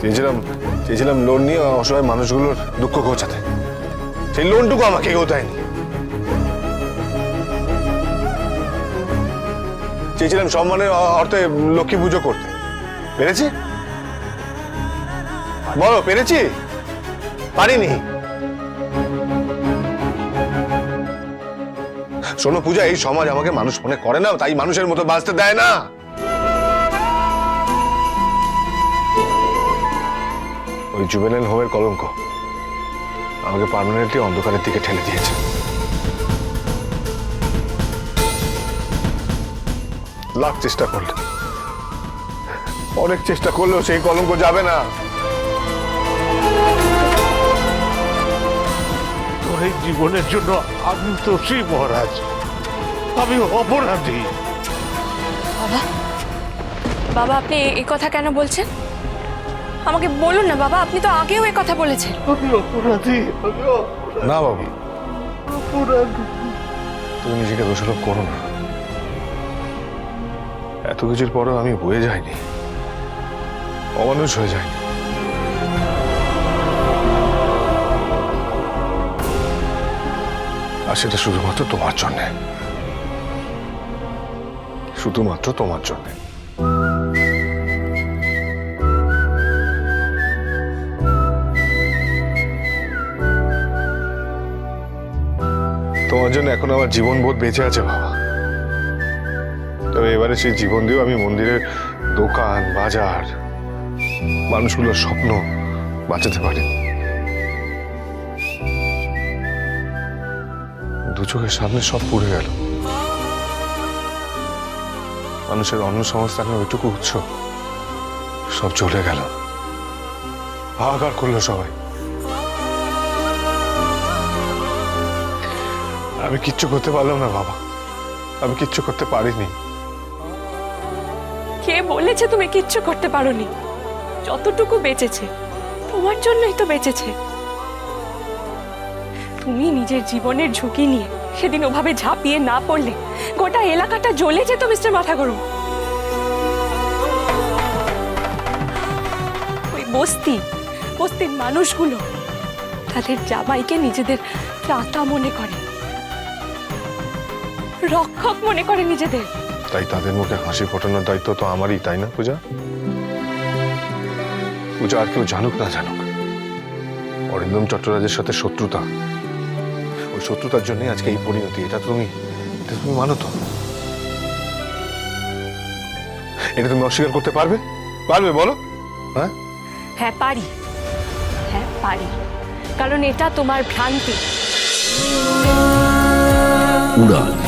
চেয়েছিলাম চেয়েছিলাম লোন নিয়ে অসহায় মানুষগুলোর দুঃখ ঘোচাতে। সেই লোনটুকু আমাকে কেউ দেয়নি। চেয়েছিলাম সম্মানের অর্থে লক্ষ্মী পুজো করতে। পেরেছি? বলো, পেরেছি? পারিনি। শোনো পূজা, এই সমাজ আমাকে মানুষ মনে করে না, তাই মানুষের মতো বাঁচতে দেয় না। ওই জুবেনাইল হোমের কলঙ্ক। আমাকে পার্মানেন্টলি অন্ধকারের দিকে ঠেলে দিয়েছে। লাখ চেষ্টা করলে। অনেক চেষ্টা করলেও সেই কলঙ্ক যাবে না। তোর এই জীবনের জন্য আমি দোষী মহারাজ। আমি অপরাধী। বাবা বাবা আপনি এই কথা কেন বলছেন? আমাকে বলুন না বাবা আপনি তো আগেও এই কথা বলেছেন। আমি অপরাধী আমি না বাবু। অপরাধী। তুমি নিজেকে দোষারোপ করো না। এত কিছুর পরেও আমি বয়ে যাইনি। অমানুষ হয়ে যায়নি আর সেটা শুধুমাত্র তোমার জন্যে। শুধুমাত্র তোমার জন্যে। তোমার জন্য এখন আমার জীবন বোধ বেঁচে আছে, বাবা। তবে এবারে সেই জীবন দিয়েও আমি মন্দিরের দোকান, বাজার, মানুষগুলোর স্বপ্ন বাঁচাতে পারি। দু চোখের সামনে সব পুড়ে গেল। মানুষের অন্ন সংস্থানের ওইটুকু উৎস সব চলে গেল। হাহাকার করল সবাই। আমি কিচ্ছু করতে পারলাম না, বাবা। আমি কিচ্ছু করতে পারিনি। কে বলেছে তুমি কিচ্ছু করতে পারোনি? যতটুকু বেঁচেছে, তোমার জন্যই তো বেঁচেছে। তুমি নিজের জীবনের ঝুঁকি নিয়ে সেদিন ওভাবে ঝাঁপিয়ে না পড়লে গোটা এলাকাটা জ্বলে যেত, মিস্টার মাথা গরম ওই বস্তি, বস্তির মানুষগুলো তাদের জামাইকে নিজেদের ত্রাতা মনে করে। রক্ষক মনে করে নিজেদের। তাই তাদের মুখে হাসি ফোটানোর দায়িত্ব তো আমারই তাই না পূজা? পূজা আর কেউ জানুক না জানুক। অরিন্দম চট্টরাজের সাথে শত্রুতা। ওই শত্রুতার জন্য আজকে এই পরিণতি এটা তুমি এটা তুমি মানো তো। এটা তুমি অস্বীকার করতে পারবে? পারবে বলো। হ্যাঁ? হ্যাঁ পারি। হ্যাঁ পারি। কারণ এটা তোমার ভ্রান্তি। উড়ান